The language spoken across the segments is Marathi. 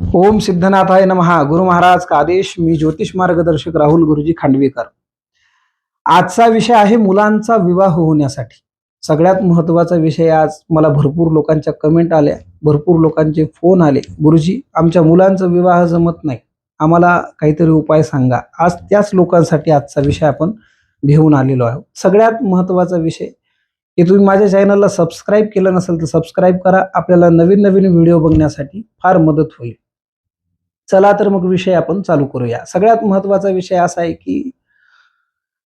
ओम सिद्धनाथाय नमहा गुरु महाराज का आदेश मी ज्योतिष मार्गदर्शक राहुल गुरुजी खांडवेकर. आजचा विषय आहे मुलांचा विवाह होण्यासाठी. सगळ्यात महत्त्वाचा विषय आज मला भरपूर लोकांच्या कमेंट आल्या भरपूर लोकांचे फोन आले. गुरुजी आमच्या मुलांचा विवाह जमत नाही. आम्हाला काहीतरी उपाय सांगा. आज त्याच लोकांसाठी आजचा विषय आपण घेऊन आलेलो आहोत. सगळ्यात महत्त्वाचा विषय की तुम्ही माझ्या चॅनलला सबस्क्राईब केलं नसेल तर सबस्क्राईब करा. आपल्याला नवीन नवीन व्हिडिओ बघण्यासाठी फार मदत होईल. चला तर मग विषय आपण चालू करूया. सगळ्यात महत्त्वाचा विषय असा आहे की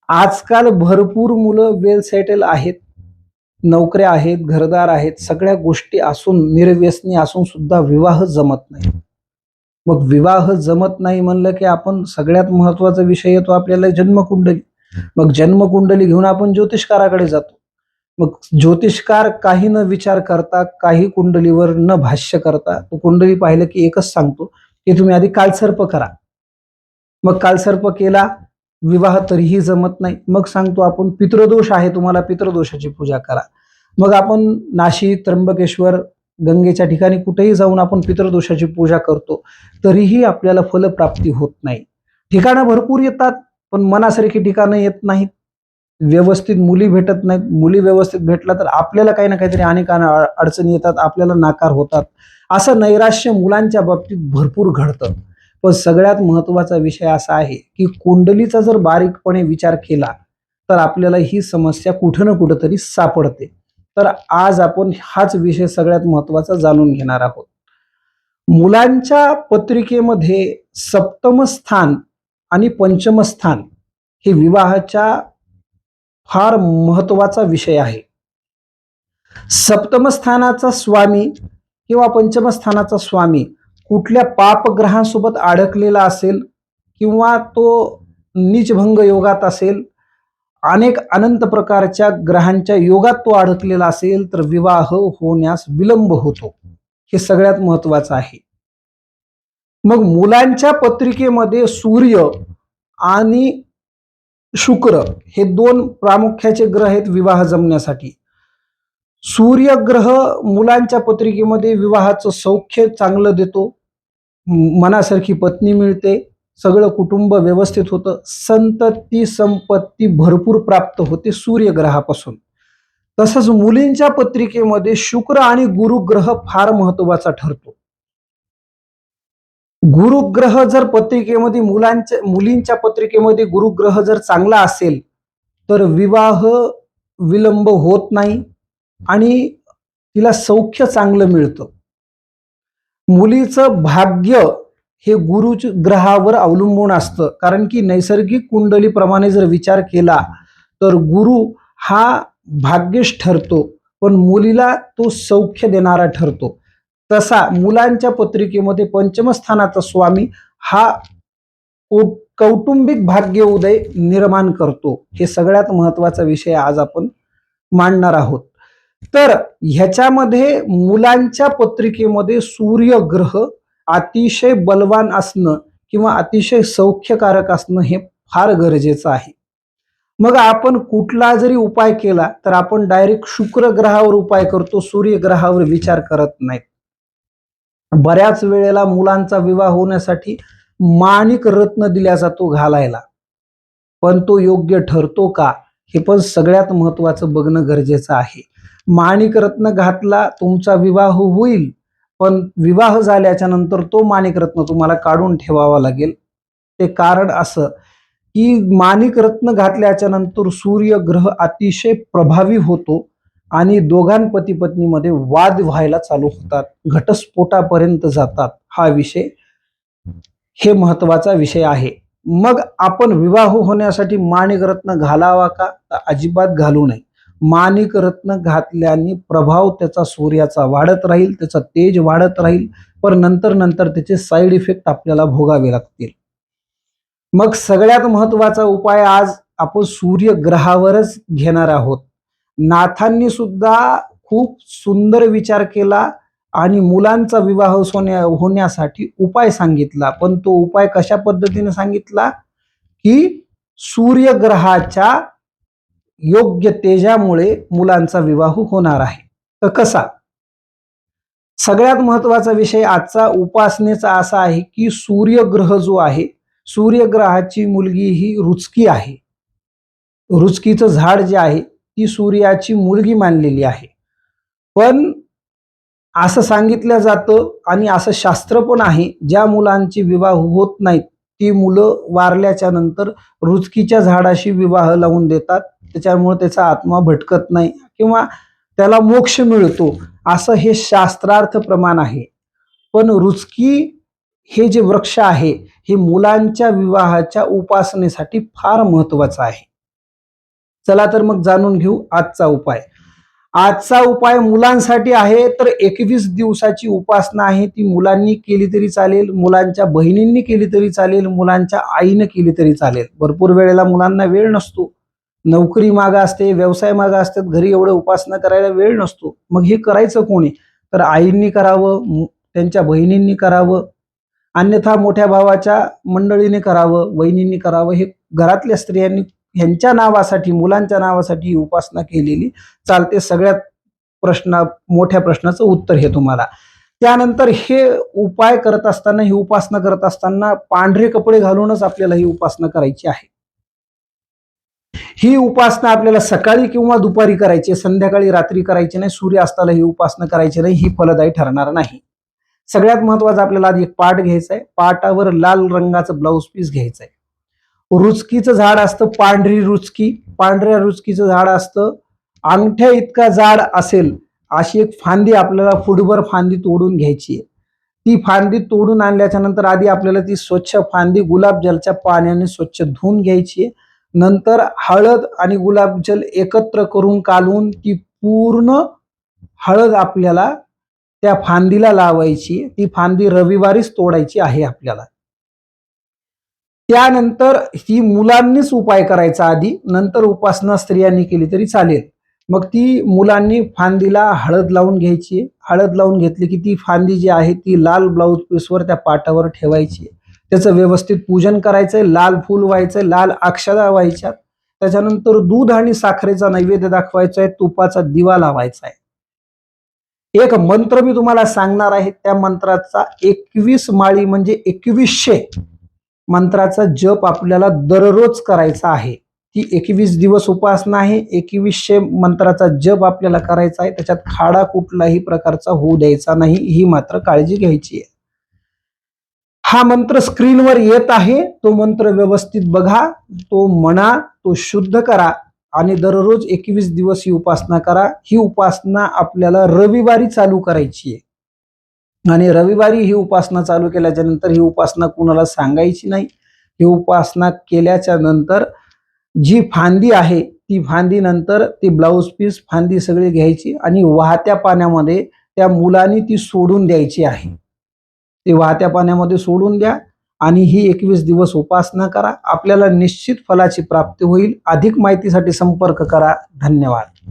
आजकाल भरपूर मुलं वेल सेटल आहेत नोकऱ्या आहेत घरदार आहेत सगळ्या गोष्टी असून निर्व्यसनी असून सुद्धा विवाह जमत नाही. मग विवाह जमत नाही म्हणलं की आपण सगळ्यात महत्त्वाचा विषय येतो आपल्याला जन्मकुंडली. मग जन्मकुंडली घेऊन आपण ज्योतिषकाराकडे जातो. मग ज्योतिषकार काही न विचार करता काही कुंडलीवर न भाष्य करता तो कुंडली पाहिलं की एकच सांगतो की तुम्ही आधी कालसर्प करा. मग कालसर्प केला विवाह तरीही जमत नाही. मग सांगतो आपण पितृदोष आहे तुम्हाला पितृदोषाची पूजा करा. मग आपण नाशिक त्र्यंबकेश्वर गंगेच्या ठिकाणी कुठेही जाऊन आपण पितृदोषाची पूजा करतो तरीही आपल्याला फलप्राप्ती होत नाही. ठिकाणं भरपूर येतात पण मनासारखी ठिकाणं येत नाहीत. व्यवस्थित मुली भेटत नाहीत. मुली व्यवस्थित भेटल्या तर आपल्याला काही ना काहीतरी अनेक अडचणी येतात आपल्याला नाकार होतात. असं नैराश्य मुलांच्या बाबतीत भरपूर घडतं. पण सगळ्यात महत्त्वाचा विषय असा आहे की कुंडलीचा जर बारीकपणे विचार केला तर आपल्याला ही समस्या कुठं ना कुठं तरी सापडते. तर आज आपण हाच विषय सगळ्यात महत्त्वाचा जाणून घेणार आहोत. मुलांच्या पत्रिकेमध्ये सप्तम स्थान आणि पंचमस्थान हे विवाहाच्या फार महत्त्वाचा विषय आहे. सप्तम स्थानाचा स्वामी किंवा पंचम स्थानाचा स्वामी कुठल्या पापग्रहांसोबत अडकलेला असेल किंवा तो निजभंग योगात असेल अनेक अनंत प्रकारच्या ग्रहांच्या योगात तो अडकलेला असेल तर विवाह होण्यास विलंब होतो. हे सगळ्यात महत्वाचं आहे. मग मुलांच्या पत्रिकेमध्ये सूर्य आणि शुक्र हे दोन प्रामुख्याचे ग्रह आहेत विवाह जमण्यासाठी. सूर्य ग्रह मुलांच्या पत्रिकेमध्ये विवाहाचं सौख्य चांगलं देतो मनासारखी पत्नी मिळते सगळं कुटुंब व्यवस्थित होतं संतती संपत्ती भरपूर प्राप्त होते सूर्यग्रहापासून. तसंच मुलींच्या पत्रिकेमध्ये शुक्र आणि गुरुग्रह फार महत्त्वाचा ठरतो. गुरुग्रह जर पत्रिकेमध्ये मुलांच्या मुलींच्या पत्रिकेमध्ये गुरुग्रह जर चांगला असेल तर विवाह विलंब होत नाही आणि तिला सौख्य चांगलं मिळतं. मुलीचं भाग्य हे गुरु ग्रहावर अवलंबून असतं कारण की नैसर्गिक कुंडलीप्रमाणे जर विचार केला तर गुरु हा भाग्यश ठरतो पण मुलीला तो सौख्य देणारा ठरतो. तसा मुलांच्या पत्रिकेमध्ये पंचमस्थानाचा स्वामी हा कौटुंबिक भाग्य उदय निर्माण करतो. हे सगळ्यात महत्त्वाचा विषय आज आपण मांडणार आहोत. तर ह्याच्यामध्ये मुलांच्या पत्रिकेमध्ये सूर्य ग्रह अतिशय बलवान असणं किंवा अतिशय सौख्यकारक असणं हे फार गरजेचं आहे. मग आपण कुठला जरी उपाय केला तर आपण डायरेक्ट शुक्र ग्रहावर उपाय करतो सूर्य ग्रहावर विचार करत नाहीत. बऱ्याच वेळेला मुलांचा विवाह होण्यासाठी माणिक रत्न दिला जातो घालायला. पण तो योग्य ठरतो का हे पण सगळ्यात महत्वाचं बघणं गरजेचं आहे. माणिक रत्न घातला तुमचा विवाह होईल पण विवाह झाल्याच्यानंतर तो माणिक रत्न तुम्हाला काढून ठेवावा लागेल. ते कारण असं की माणिक रत्न घातल्याच्या नंतर सूर्य ग्रह अतिशय प्रभावी होतो. आणि दोघां पती पत्नीमध्ये वाद व्हायला चालू होतात. घटस्फोटापर्यंत जातात. हा विषय हे महत्त्वाचा विषय आहे. मग आपण विवाह होण्यासाठी माणिक रत्न घालावा का? तर अजिबात घालू नये. माणिक रत्न घातल्याने प्रभाव त्याचा सूर्याचा वाढत राहील त्याचा तेज वाढत राहील पण नंतर नंतर त्याचे साईड इफेक्ट आपल्याला भोगावे लागतील. मग सगळ्यात महत्त्वाचा उपाय आज आपण सूर्यग्रहावरच घेणार आहोत. नाथांनी सुद्धा खूप सुंदर विचार केला आणि मुलांचा विवाह होण्या होण्यासाठी उपाय सांगितला. पण तो उपाय कशा पद्धतीने सांगितला? की सूर्यग्रहाच्या योग्य तेजामुळे मुलांचा विवाह होणार आहे. तर कसा? सगळ्यात महत्त्वाचा विषय आजचा उपासनेचा असा आहे की सूर्यग्रह जो आहे सूर्यग्रहाची मुलगी ही रुचकी आहे. रुचकीचं झाड जे आहे ती सूर्याची मुलगी मानलेली आहे. पण असं सांगितलं जातं आणि असं शास्त्र पण आहे ज्या मुलांचे विवाह होत नाहीत ती मुलं वारल्याच्या नंतर रुचकीच्या झाडाशी विवाह लावून देतात. त्याच्यामुळे त्याचा आत्मा भटकत नाही किंवा त्याला मोक्ष मिळतो. असं हे शास्त्रार्थ प्रमाण आहे. पण रुचकी हे जे वृक्ष आहे हे मुलांच्या विवाहाच्या उपासनेसाठी फार महत्वाचं आहे. चला तर मग जाणून घेऊ आजचा उपाय. आजचा उपाय मुलांसाठी आहे तर एकवीस दिवसाची उपासना आहे. ती मुलांनी केली तरी चालेल मुलांच्या बहिणींनी केली तरी चालेल मुलांच्या आईनं केली तरी चालेल. भरपूर वेळेला मुलांना वेळ नसतो. नोकरी मागा असते व्यवसाय मागा असतात घरी एवढं उपासना करायला वेळ नसतो. मग हे करायचं कोणी? तर आईंनी करावं त्यांच्या बहिणींनी करावं अन्यथा मोठ्या भावाच्या मंडळीने करावं वहिनींनी करावं हे घरातल्या स्त्रियांनी ह्यांच्या नावासाठी मुलांच्या नावासाठी ही उपासना केलेली. चालते सगळ्यात प्रश्न मोठ्या प्रश्नाचं उत्तर हे तुम्हाला. त्यानंतर हे उपाय करत असताना ही उपासना करत असताना पांढरे कपडे घालूनच आपल्याला ही उपासना करायची आहे. ही उपासना आपल्याला सकाळी किंवा दुपारी करायची संध्याकाळी रात्री करायची नाही सूर्यास्ताला ही उपासना करायची नाही ही फलदायी ठरणार नाही. सगळ्यात महत्वाचं आपल्याला आधी एक पाट घ्यायचा आहे पाटावर लाल रंगाचं ब्लाऊज पीस घ्यायचं आहे रुचकीचं झाड असतं पांढरी रुचकी पांढऱ्या रुचकीचं झाड असतं. अंगठ्या इतका झाड असेल अशी एक फांदी आपल्याला फुटभर फांदी तोडून घ्यायची आहे. ती फांदी तोडून आणल्याच्या नंतर आधी आपल्याला ती स्वच्छ फांदी गुलाबजलच्या पाण्याने स्वच्छ धुवून घ्यायची आहे. नंतर हळद आणि गुलाबजल एकत्र करून कालवून ती पूर्ण हळद आपल्याला त्या फांदीला लावायची ती फांदी रविवारीच तोडायची आहे आपल्याला. त्यानंतर ही मुलांनीच उपाय करायचा आधी नंतर उपासना स्त्रियांनी केली तरी चालेल. मग ती मुलांनी फांदीला हळद लावून घ्यायची. हळद लावून घेतली की ती फांदी जी आहे ती लाल ब्लाऊज पीसवर त्या पाटावर ठेवायची. त्याचं व्यवस्थित पूजन करायचंय. लाल फूल व्हायचंय लाल अक्षदा व्हायच्यात. त्याच्यानंतर दूध आणि साखरेचा नैवेद्य दाखवायचा आहे तुपाचा दिवा लावायचा आहे एक मंत्र मी तुम्हाला सांगणार आहे त्या मंत्राचा एकवीस माळी म्हणजे एकवीसशे. मंत्राचा जप आपल्याला दररोज करायचा आहे. ती एकवीस दिवस उपासना आहे. एकवीसशे मंत्राचा जप आपल्याला करायचा आहे. त्याच्यात खाडा कुठलाही प्रकारचा होऊ द्यायचा नाही. ही मात्र काळजी घ्यायची आहे. हा मंत्र स्क्रीनवर येत आहे. तो मंत्र व्यवस्थित बघा. तो म्हणा. तो शुद्ध करा. आणि दररोज एकवीस दिवस ही उपासना करा. ही उपासना आपल्याला रविवारी चालू करायची आहे. आणि रविवारी ही उपासना चालू केल्याच्यानंतर ही उपासना कुणाला सांगायची नाही. ही उपासना केल्याच्यानंतर जी फांदी आहे ती फांदी नंतर ती ब्लाऊज पीस फांदी सगळी घ्यायची आणि वाहत्या पाण्यामध्ये त्या मुलांनी ती सोडून द्यायची आहे. ती वाहत्या पाण्यामध्ये सोडून द्या आणि ही एकवीस दिवस उपासना करा. आपल्याला निश्चित फलाची प्राप्ती होईल. अधिक माहितीसाठी संपर्क करा. धन्यवाद.